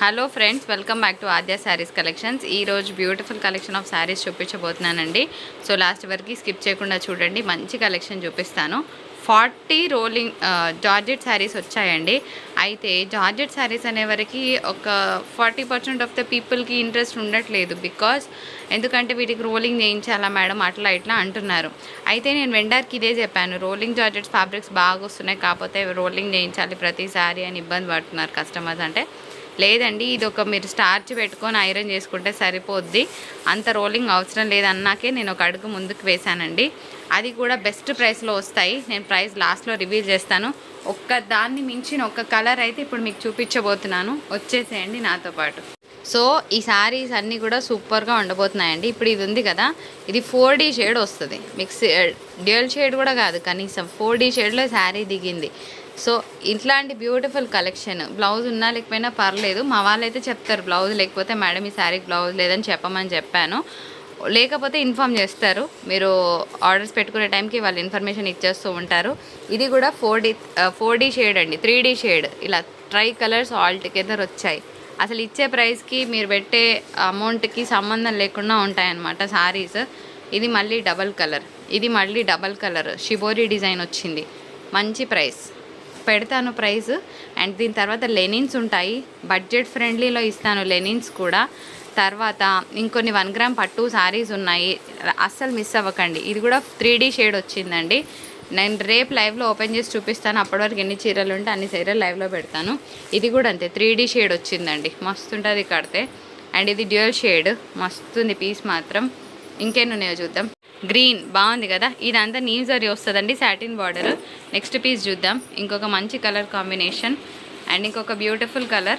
Hello friends welcome back to Adya sarees collections ఈరోజు beautiful collection of saris చూపించబోతున్నానండి. So last వరకు స్కిప్ చేయకుండా చూడండి. మంచి కలెక్షన్ చూపిస్తాను. ఫార్టీ రోలింగ్ జార్జెట్ శారీస్ వచ్చాయండి. అయితే జార్జెట్ శారీస్ అనేవరకు ఒక ఫార్టీ పర్సెంట్ ఆఫ్ ద పీపుల్కి ఇంట్రెస్ట్ ఉండట్లేదు బికాస్ ఎందుకంటే వీటికి రోలింగ్ చేయించాలా మేడం? అట్లా ఇట్లా అంటున్నారు. అయితే నేను వెండర్కి ఇదే చెప్పాను. రోలింగ్ జార్జెట్స్ ఫ్యాబ్రిక్స్ బాగా వస్తున్నాయి. కాకపోతే రోలింగ్ చేయించాలి ప్రతి శారీ అని ఇబ్బంది పడుతున్నారు కస్టమర్స్ అంటే. లేదండి ఇది ఒక మీరు స్టార్చ్ పెట్టుకొని ఐరన్ చేసుకుంటే సరిపోద్ది. అంత రోలింగ్ అవసరం లేదన్నాకే నేను ఒక అడుగు ముందుకు వేశానండి. అది కూడా బెస్ట్ ప్రైస్లో వస్తాయి. నేను ప్రైస్ లాస్ట్లో రివీల్ చేస్తాను. ఒక్క దాన్ని మించిన ఒక్క కలర్ అయితే ఇప్పుడు మీకు చూపించబోతున్నాను. వచ్చేసేయండి నాతో పాటు. సో ఈ శారీస్ అన్నీ కూడా సూపర్గా ఉండబోతున్నాయండి. ఇప్పుడు ఇది ఉంది కదా ఇది ఫోర్ డీ షేడ్ వస్తుంది. మిక్స్ డ్యూయల్ షేడ్ కూడా కాదు కనీసం ఫోర్ డీ షేడ్లో శారీ దిగింది. సో ఇట్లాంటి బ్యూటిఫుల్ కలెక్షన్. బ్లౌజ్ ఉన్నా లేకపోయినా పర్లేదు. మా వాళ్ళైతే చెప్తారు బ్లౌజ్ లేకపోతే మేడం ఈ శారీకి బ్లౌజ్ లేదని చెప్పమని చెప్పాను. లేకపోతే ఇన్ఫామ్ చేస్తారు. మీరు ఆర్డర్స్ పెట్టుకునే టైంకి వాళ్ళు ఇన్ఫర్మేషన్ ఇచ్చేస్తూ ఉంటారు. ఇది కూడా four D four D shade అండి. Three D shade. ఇలా ట్రై కలర్స్ ఆల్ టుగెదర్ వచ్చాయి. అసలు ఇచ్చే ప్రైస్కి మీరు పెట్టే అమౌంట్కి సంబంధం లేకుండా ఉంటాయన్నమాట సారీస్. ఇది మళ్ళీ డబల్ కలర్. ఇది మళ్ళీ డబల్ కలర్. షిబోరి డిజైన్ వచ్చింది. మంచి ప్రైస్. పెడతాను ప్రైస్ అండ్ దీని తర్వాత లెనిన్స్ ఉంటాయి. బడ్జెట్ ఫ్రెండ్లీలో ఇస్తాను లెనిన్స్ కూడా. తర్వాత ఇంకొన్ని వన్ గ్రామ్ పట్టు శారీస్ ఉన్నాయి. అస్సలు మిస్ అవ్వకండి. ఇది కూడా త్రీ డీ షేడ్ వచ్చిందండి. నేను రేపు లైవ్లో ఓపెన్ చేసి చూపిస్తాను. అప్పటి వరకు ఎన్ని చీరలు ఉంటే అన్ని చీరలు లైవ్లో పెడతాను. ఇది కూడా అంతే. త్రీ డీ షేడ్ వచ్చిందండి. మస్తు ఉంటుంది కడితే. అండ్ ఇది డ్యూయల్ షేడ్. మస్తుంది పీస్ మాత్రం. ఇంకేనున్నాయో చూద్దాం. గ్రీన్ బాగుంది కదా? ఇదంతా నీవ్ జరీ వస్తుందండి సాటిన్ బార్డర్. నెక్స్ట్ పీస్ చూద్దాం. ఇంకొక మంచి కలర్ కాంబినేషన్. అండ్ ఇంకొక బ్యూటిఫుల్ కలర్.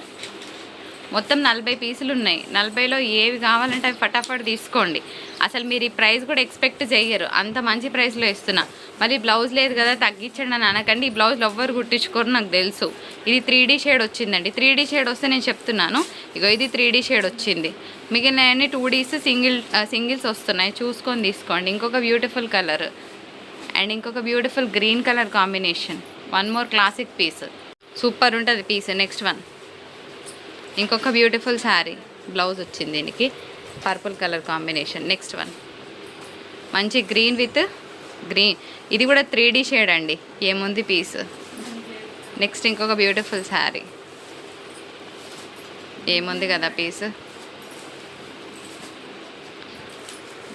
మొత్తం నలభై పీసులు ఉన్నాయి. నలభైలో ఏవి కావాలంటే అవి ఫటాఫట్ తీసుకోండి. అసలు మీరు ఈ ప్రైస్ కూడా ఎక్స్పెక్ట్ చేయరు అంత మంచి ప్రైస్లో ఇస్తున్నా. మళ్ళీ బ్లౌజ్ లేదు కదా తగ్గించండి అని అనకండి. ఈ బ్లౌజ్లు ఎవ్వరు కుట్టించుకోరు నాకు తెలుసు. ఇది త్రీ డీ షేడ్ వచ్చిందండి. త్రీ డీ షేడ్ వస్తే నేను చెప్తున్నాను. ఇగో ఇది త్రీ డీ షేడ్ వచ్చింది. మిగిలినవన్నీ టూ డీస్ సింగిల్ సింగిల్స్ వస్తున్నాయి. చూసుకొని తీసుకోండి. ఇంకొక బ్యూటిఫుల్ కలర్. అండ్ ఇంకొక beautiful green colour combination. One more classic piece. Super ఉంటుంది పీస్. Next one. ఇంకొక బ్యూటిఫుల్ శారీ బ్లౌజ్ వచ్చింది దీనికి. Purple colour combination next one మంచి గ్రీన్ విత్ గ్రీన్ ఇది కూడా త్రీ డీ షేడ్ అండి. ఏముంది పీస్ నెక్స్ట్ ఇంకొక బ్యూటిఫుల్ శారీ ఏముంది కదా పీస్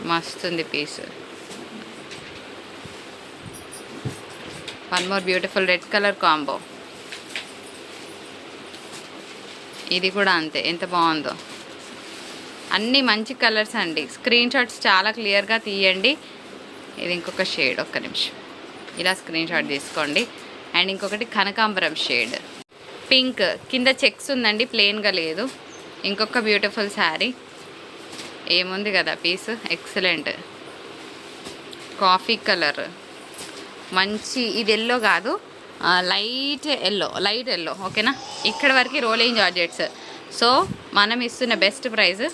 మస్తుంది piece one more beautiful red colour combo ఇది కూడా అంతే. ఎంత బాగుందో. అన్నీ మంచి కలర్స్ అండి. స్క్రీన్ షాట్స్ చాలా క్లియర్గా తీయండి. ఇది ఇంకొక షేడ్ ఒక్క నిమిషం. ఇలా స్క్రీన్ షాట్ తీసుకోండి. అండ్ ఇంకొకటి కనకాంబరం షేడ్. పింక్ కింద చెక్స్ ఉందండి ప్లెయిన్గా లేదు. ఇంకొక బ్యూటిఫుల్ శారీ. ఏముంది కదా పీస్? ఎక్సలెంట్. Coffee colour. మంచి ఇది ఎల్లో కాదు. లైట్ ఎల్లో లైట్ ఎల్లో ఓకేనా? ఇక్కడ వరకు రోలింగ్ జార్జెట్స్. సో మనం ఇస్తున్న బెస్ట్ ప్రైజ్.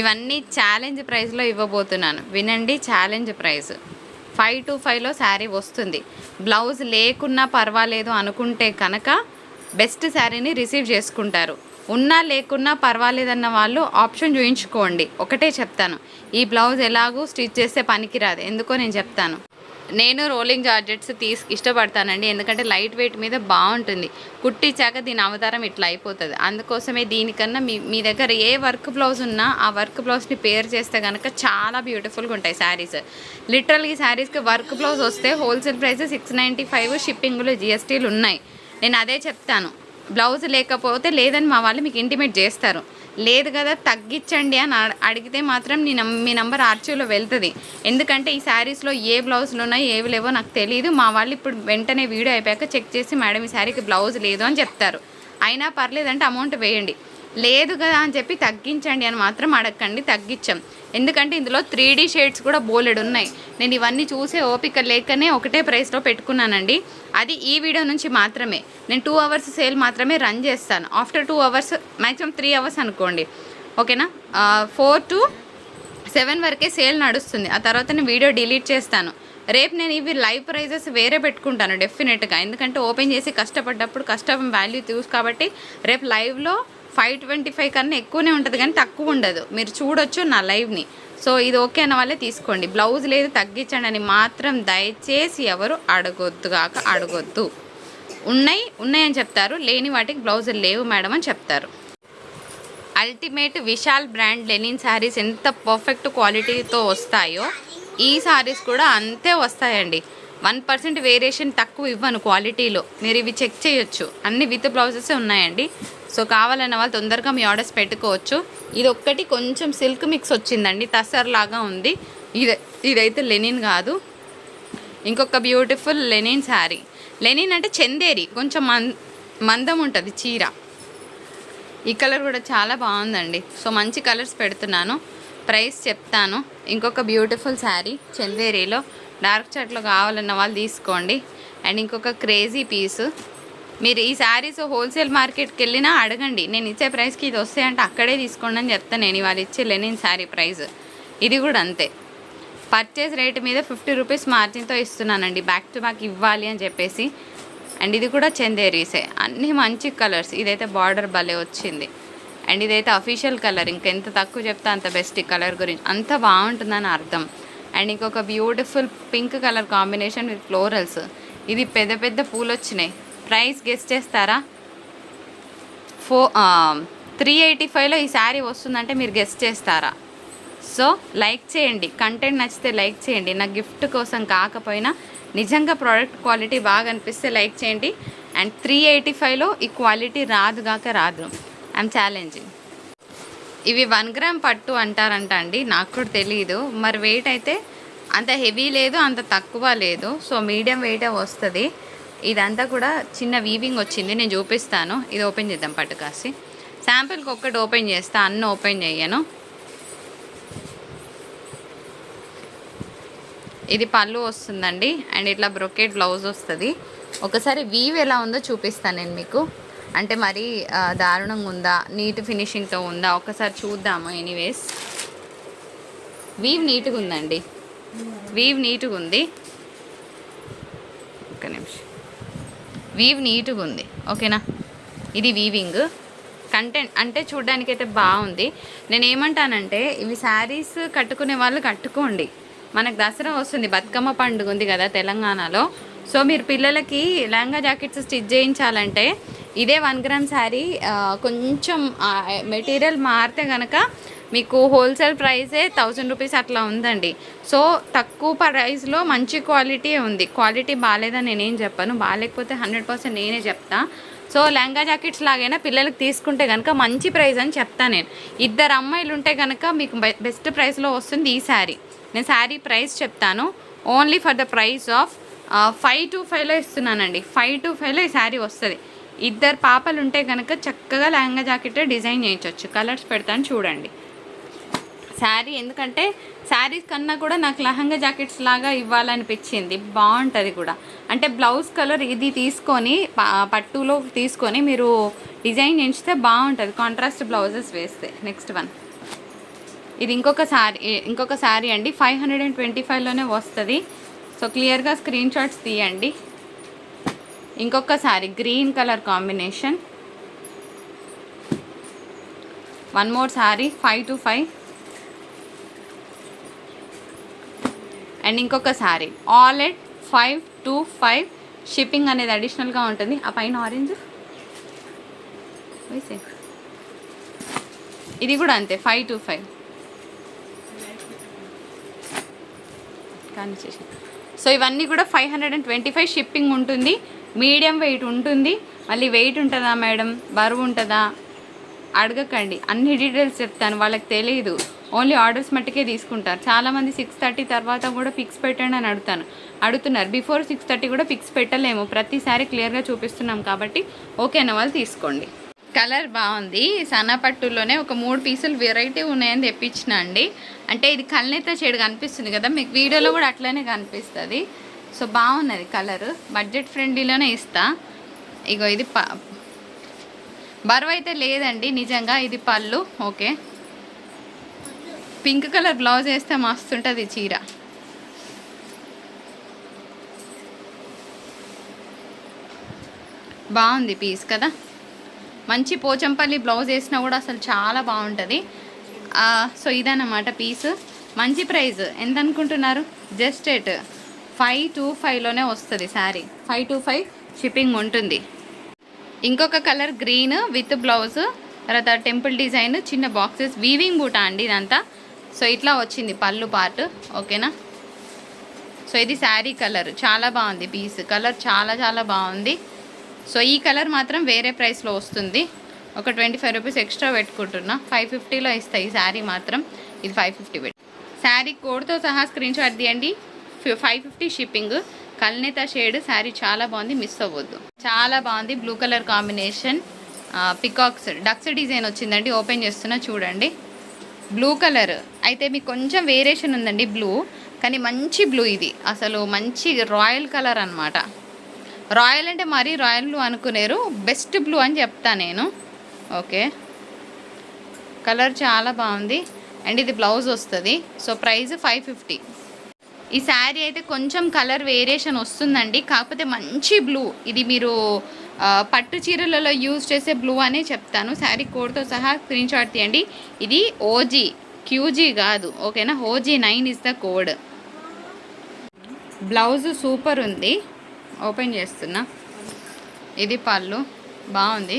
ఇవన్నీ ఛాలెంజ్ ప్రైస్లో ఇవ్వబోతున్నాను. వినండి ఛాలెంజ్ ప్రైస్ ఫైవ్ టు ఫైవ్లో శారీ వస్తుంది. బ్లౌజ్ లేకున్నా పర్వాలేదు అనుకుంటే కనుక బెస్ట్ శారీని రిసీవ్ చేసుకుంటారు. ఉన్నా లేకున్నా పర్వాలేదన్న వాళ్ళు ఆప్షన్ చూయించుకోండి. ఒకటే చెప్తాను. ఈ బ్లౌజ్ ఎలాగూ స్టిచ్ చేస్తే పనికిరాదు. ఎందుకో నేను చెప్తాను. నేను రోలింగ్ జార్జెట్స్ తీసి ఇష్టపడతానండి. ఎందుకంటే లైట్ వెయిట్ మీద బాగుంటుంది కుట్టించాక దీని అవతారం ఇట్లా అయిపోతుంది. అందుకోసమే దీనికన్నా మీ మీ దగ్గర ఏ వర్క్ బ్లౌజ్ ఉన్నా ఆ వర్క్ బ్లౌజ్ని పేర్ చేస్తే కనుక చాలా బ్యూటిఫుల్గా ఉంటాయి శారీస్. లిటరల్గా ఈ శారీస్కి వర్క్ బ్లౌజ్ వస్తే wholesale price six ninety five షిప్పింగ్లో జిఎస్టీలు ఉన్నాయి. నేను అదే చెప్తాను. బ్లౌజ్ లేకపోతే లేదని మా వాళ్ళు మీకు ఇంటిమేట్ చేస్తారు. లేదు కదా తగ్గించండి అని అడిగితే మాత్రం నీ మీ నంబర్ ఆర్చీలో వెళ్తుంది. ఎందుకంటే ఈ శారీస్లో ఏ బ్లౌజులు ఉన్నాయి ఏవి లేవో నాకు తెలియదు మా వాళ్ళు ఇప్పుడు వెంటనే వీడియో అయిపోయాక చెక్ చేసి మేడం ఈ శారీకి బ్లౌజ్ లేదు అని చెప్తారు. అయినా పర్లేదంటే అమౌంట్ వేయండి. లేదు కదా అని చెప్పి తగ్గించండి అని మాత్రం అడగండి తగ్గించాం. ఎందుకంటే ఇందులో త్రీ డీ షేడ్స్ కూడా బోలెడు ఉన్నాయి. నేను ఇవన్నీ చూసే ఓపిక లేకనే ఒకటే ప్రైస్లో పెట్టుకున్నానండి. అది ఈ వీడియో నుంచి మాత్రమే. నేను టూ అవర్స్ సేల్ మాత్రమే రన్ చేస్తాను. After two hours maximum three hours అనుకోండి. ఓకేనా? ఫోర్ టు సెవెన్ వరకే సేల్ నడుస్తుంది. ఆ తర్వాత నేను వీడియో డిలీట్ చేస్తాను. రేపు నేను ఇవి లైవ్ ప్రైజెస్ వేరే పెట్టుకుంటాను డెఫినెట్గా ఎందుకంటే ఓపెన్ చేసి కష్టపడ్డప్పుడు కష్టం వాల్యూ చూసి కాబట్టి రేపు లైవ్లో ఫైవ్ ట్వంటీ ఫైవ్ కన్నా ఎక్కువనే ఉంటుంది కానీ తక్కువ ఉండదు. మీరు చూడొచ్చు నా లైవ్ని. సో ఇది ఓకే అన్న వాళ్ళే తీసుకోండి. బ్లౌజ్ లేదు తగ్గించండి అని మాత్రం దయచేసి ఎవరు అడగొద్దు కాక అడగొద్దు. ఉన్నాయి ఉన్నాయని చెప్తారు. లేని వాటికి బ్లౌజులు లేవు మేడం అని చెప్తారు. Ultimate Vishal brand linen sarees ఎంత పర్ఫెక్ట్ క్వాలిటీతో వస్తాయో ఈ శారీస్ కూడా అంతే వస్తాయండి. వన్ పర్సెంట్ వేరియేషన్ తక్కువ ఇవ్వను క్వాలిటీలో. మీరు ఇవి చెక్ చేయొచ్చు. అన్ని విత్ బ్లౌజెస్ ఉన్నాయండి. సో కావాలన్న వాళ్ళు తొందరగా మీ ఆర్డర్స్ పెట్టుకోవచ్చు. ఇది ఒక్కటి కొంచెం సిల్క్ మిక్స్ వచ్చిందండి తసర్ లాగా ఉంది. ఇది ఇదైతే లెనిన్ కాదు. ఇంకొక బ్యూటిఫుల్ లెనిన్ శారీ. లెనిన్ అంటే చందేరి కొంచెం మందం ఉంటుంది చీర. ఈ కలర్ కూడా చాలా బాగుందండి. సో మంచి కలర్స్ పెడుతున్నాను. ప్రైస్ చెప్తాను. ఇంకొక బ్యూటిఫుల్ శారీ చందేరిలో. డార్క్ చాట్లో కావాలన్న వాళ్ళు తీసుకోండి. అండ్ ఇంకొక క్రేజీ పీస్. మీరు ఈ శారీస్ హోల్సేల్ మార్కెట్కి వెళ్ళినా అడగండి. నేను ఇచ్చే ప్రైస్కి ఇది వస్తే అంటే అక్కడే తీసుకోండి అని చెప్తాను నేను ఇవాళ ఇచ్చే లెనిన్ శారీ ప్రైస్. ఇది కూడా అంతే. పర్చేస్ రేట్ మీద ఫిఫ్టీ రూపీస్ మార్జిన్తో ఇస్తున్నానండి. బ్యాక్ టు బ్యాక్ ఇవ్వాలి అని చెప్పేసి. అండ్ ఇది కూడా చందేరీసే. అన్నీ మంచి కలర్స్ ఇదైతే బార్డర్ భలే వచ్చింది. అండ్ ఇదైతే అఫీషియల్ కలర్ ఇంకెంత తక్కువ చెప్తే అంత బెస్ట్ ఈ కలర్ గురించి. అంత బాగుంటుందని అర్థం. అండ్ ఇంకొక beautiful pink colour combination with florals ఇది పెద్ద పెద్ద పూలు వచ్చినాయి ప్రైస్ గెస్ట్ చేస్తారా? ఫో త్రీ ఎయిటీ ఫైవ్లో ఈ శారీ వస్తుందంటే మీరు గెస్ట్ చేస్తారా? సో లైక్ చేయండి. కంటెంట్ నచ్చితే లైక్ చేయండి. నా గిఫ్ట్ కోసం కాకపోయినా నిజంగా ప్రోడక్ట్ క్వాలిటీ బాగా అనిపిస్తే లైక్ చేయండి. అండ్ త్రీ ఎయిటీ ఫైవ్లో ఈ క్వాలిటీ రాదు కాక రాదు. ఐఎమ్ ఛాలెంజింగ్ ఇవి వన్ గ్రామ్ పట్టు అంటారంట అండి. నాకు కూడా తెలియదు మరి వెయిట్ అయితే అంత హెవీ లేదు అంత తక్కువ లేదు. సో మీడియం వెయిటే వస్తుంది. ఇదంతా కూడా చిన్న వీవింగ్ వచ్చింది నేను చూపిస్తాను. ఇది ఓపెన్ చేద్దాం పట్టు కాసి. శాంపిల్కి ఒక్కటి ఓపెన్ చేస్తా అన్నీ ఓపెన్ చేయను ఇది పళ్ళు వస్తుందండి అండ్ ఇట్లా బ్రొకెట్ బ్లౌజ్ వస్తుంది. ఒకసారి వీవ్ ఎలా ఉందో చూపిస్తాను నేను మీకు. అంటే మరి దారుణంగా ఉందా నీట్ ఫినిషింగ్తో ఉందా ఒకసారి చూద్దాము ఎనీవేస్ వీవ్ నీట్గా ఉందండి. వీవ్ నీట్గా ఉంది ఒక నిమిషం వీవ్ నీట్గా ఉంది. ఓకేనా ఇది వీవింగ్ కంటెంట్ అంటే చూడ్డానికైతే బాగుంది. నేను ఏమంటానంటే ఇవి శారీస్ కట్టుకునే వాళ్ళు కట్టుకోండి. మనకు దసరా వస్తుంది బతుకమ్మ పండుగ ఉంది కదా తెలంగాణలో. సో మీరు పిల్లలకి లెహంగా జాకెట్స్ స్టిచ్ చేయించాలంటే ఇదే వన్ గ్రామ్ శారీ కొంచెం మెటీరియల్ మారితే కనుక మీకు హోల్సేల్ ప్రైసే థౌజండ్ రూపీస్ అట్లా ఉందండి. సో తక్కువ ప్రైస్లో మంచి క్వాలిటీ ఉంది. క్వాలిటీ బాగాలేదని నేనేం చెప్పాను. బాగాలేకపోతే హండ్రెడ్ పర్సెంట్ నేనే చెప్తా. సో లెహంగా జాకెట్స్ లాగైనా పిల్లలకి తీసుకుంటే కనుక మంచి ప్రైస్ అని చెప్తాను నేను. ఇద్దరు అమ్మాయిలు ఉంటే కనుక మీకు బె- బెస్ట్ ప్రైస్లో వస్తుంది ఈ శారీ. నేను శారీ ప్రైస్ చెప్తాను. Only for the price of five two ఫైవ్లో ఇస్తున్నానండి. ఫైవ్ టు ఫైవ్లో ఈ శారీ వస్తుంది. ఇద్దరు పాపలు ఉంటే కనుక చక్కగా లెహంగా జాకెట్ డిజైన్ చేయించవచ్చు కలర్స్ పెడతాను చూడండి. శారీ ఎందుకంటే శారీస్ కన్నా కూడా నాకు లహంగా జాకెట్స్ లాగా ఇవ్వాలనిపించింది. బాగుంటుంది కూడా. అంటే బ్లౌజ్ కలర్ ఇది తీసుకొని పట్టులో తీసుకొని మీరు డిజైన్ ఎంచితే బాగుంటుంది. కాంట్రాస్ట్ బ్లౌజెస్ వేస్తే నెక్స్ట్ వన్. ఇది ఇంకొక శారీ ఇంకొక శారీ అండి. ఫైవ్ హండ్రెడ్ అండ్ ట్వంటీ ఫైవ్లోనే వస్తుంది. సో క్లియర్గా స్క్రీన్ షాట్స్ తీయండి. ఇంకొక saree green colour combination. One more saree five two five. And ఇంకొక saree all at five two five shipping అనేది అడిషనల్గా ఉంటుంది. ఆ పైన ఆరెంజ్ ఇది కూడా అంతే ఫైవ్ టు ఫైవ్ కానీ సో ఇవన్నీ కూడా five hundred and twenty five shipping ఉంటుంది. మీడియం వెయిట్ ఉంటుంది. మళ్ళీ వెయిట్ ఉంటుందా మేడం బరువు ఉంటుందా? అడగకండి. అన్ని డీటెయిల్స్ చెప్తాను. వాళ్ళకి తెలియదు ఓన్లీ ఆర్డర్స్ మట్టుకే తీసుకుంటారు. చాలామంది సిక్స్ థర్టీ తర్వాత కూడా పిక్స్ పెట్టండి అని అడుగుతాను. అడుగుతున్నారు. బిఫోర్ సిక్స్ థర్టీ కూడా పిక్స్ పెట్టలేము. ప్రతిసారి క్లియర్గా చూపిస్తున్నాం కాబట్టి ఓకే అన్న వాళ్ళు తీసుకోండి. కలర్ బాగుంది. సన్నపట్టులోనే ఒక మూడు పీసులు వెరైటీ ఉన్నాయని తెప్పించిన అండి. అంటే ఇది కళ్ళనైతే చెడు కనిపిస్తుంది కదా మీకు వీడియోలో కూడా అట్లనే కనిపిస్తుంది. సో బాగున్నది కలరు. బడ్జెట్ ఫ్రెండ్లీలోనే ఇస్తా. ఇగో ఇది ప బరువు అయితే లేదండి నిజంగా ఇది పళ్ళు. ఓకే. పింక్ కలర్ బ్లౌజ్ వేస్తే మస్తుంటుంది చీర. బాగుంది పీస్ కదా? మంచి పోచంపల్లి బ్లౌజ్ వేసినా కూడా అసలు చాలా బాగుంటుంది. సో ఇదన్నమాట పీస్. మంచి ప్రైస్ ఎంత అనుకుంటున్నారు? జస్ట్ ఎట్ ఫైవ్ టూ ఫైవ్లోనే వస్తుంది saree. Five two five shipping ఉంటుంది. ఇంకొక కలర్ గ్రీన్ విత్ బ్లౌజ్. తర్వాత టెంపుల్ డిజైన్ చిన్న బాక్సెస్ వీవింగ్ బూట అండి ఇదంతా. సో ఇట్లా వచ్చింది పళ్ళు పార్ట్ ఓకేనా? సో ఇది శారీ కలర్ చాలా బాగుంది పీస్. కలర్ చాలా చాలా బాగుంది. సో ఈ కలర్ మాత్రం వేరే ప్రైస్లో వస్తుంది. ఒక ట్వంటీ ఫైవ్ రూపీస్ ఎక్స్ట్రా పెట్టుకుంటున్నా. ఫైవ్ ఫిఫ్టీలో ఇస్తాయి ఈ శారీ మాత్రం. ఇది ఫైవ్ ఫిఫ్టీ పెట్టి శారీ కోడ్తో సహా స్క్రీన్ షాట్ తీయండి. Five fifty shipping. కల్నేత shade sari చాలా బాగుంది మిస్ అవ్వద్దు. చాలా బాగుంది blue colour combination. Peacocks ducks design వచ్చిందండి. ఓపెన్ చేస్తున్నా చూడండి. Blue colour. అయితే మీకు కొంచెం వేరియేషన్ ఉందండి బ్లూ కానీ మంచి బ్లూ ఇది. అసలు మంచి రాయల్ కలర్ అన్నమాట. రాయల్ అంటే మరీ రాయల్ బ్లూ అనుకునేరు బెస్ట్ బ్లూ అని చెప్తా నేను. ఓకే. కలర్ చాలా బాగుంది. అండ్ ఇది బ్లౌజ్ వస్తుంది. So price five fifty. ఈ శారీ అయితే కొంచెం కలర్ వేరియేషన్ వస్తుందండి. కాకపోతే మంచి బ్లూ. ఇది మీరు పట్టు చీరలలో యూజ్ చేసే బ్లూ అనే చెప్తాను. శారీ కోడ్తో సహా స్క్రీన్ షాట్ తీయండి. ఇది ఓజీ క్యూజీ కాదు. ఓకేనా? OG nine is the code blouse super ఉంది. ఓపెన్ చేస్తున్నా. ఇది పళ్ళు. బాగుంది.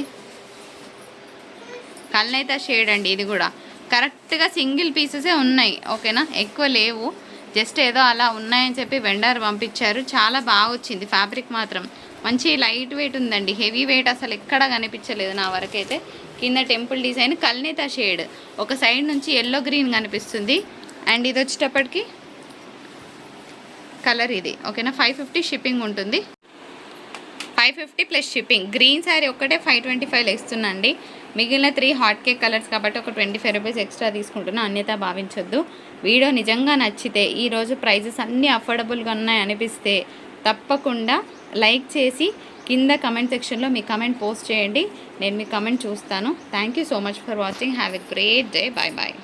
కల్నైతే షేడ్ అండి ఇది కూడా. కరెక్ట్గా సింగిల్ పీసెసే ఉన్నాయి. ఓకేనా? ఎక్కువ లేవు. జస్ట్ ఏదో అలా ఉన్నాయని చెప్పి వెండర్ పంపించారు. చాలా బాగా వచ్చింది ఫ్యాబ్రిక్ మాత్రం. మంచి లైట్ వెయిట్ ఉందండి. హెవీ వెయిట్ అసలు ఎక్కడ కనిపించలేదు నా వరకైతే. కింద టెంపుల్ డిజైన్ కల్నేత షేడ్ ఒక సైడ్ నుంచి ఎల్లో గ్రీన్ కనిపిస్తుంది. అండ్ ఇది వచ్చేటప్పటికి కలర్ ఇది. ఓకేనా ఫైవ్ ఫిఫ్టీ షిప్పింగ్ ఉంటుంది. Five fifty plus shipping green saree ఒక్కటే ఫైవ్ ట్వంటీ ఫైవ్ ఇస్తున్నాండి. మిగిలిన త్రీ హాట్ కేక్ కలర్స్ కాబట్టి ఒక ట్వంటీ ఫైవ్ రూపీస్ ఎక్స్ట్రా తీసుకుంటున్నా. అన్యత భావించొద్దు. వీడియో నిజంగా నచ్చితే ఈరోజు ప్రైజెస్ అన్నీ అఫోర్డబుల్గా ఉన్నాయి అనిపిస్తే తప్పకుండా లైక్ చేసి కింద కమెంట్ సెక్షన్లో మీ కమెంట్ పోస్ట్ చేయండి. నేను మీ కమెంట్ చూస్తాను. Thank you so much for watching have a great day bye bye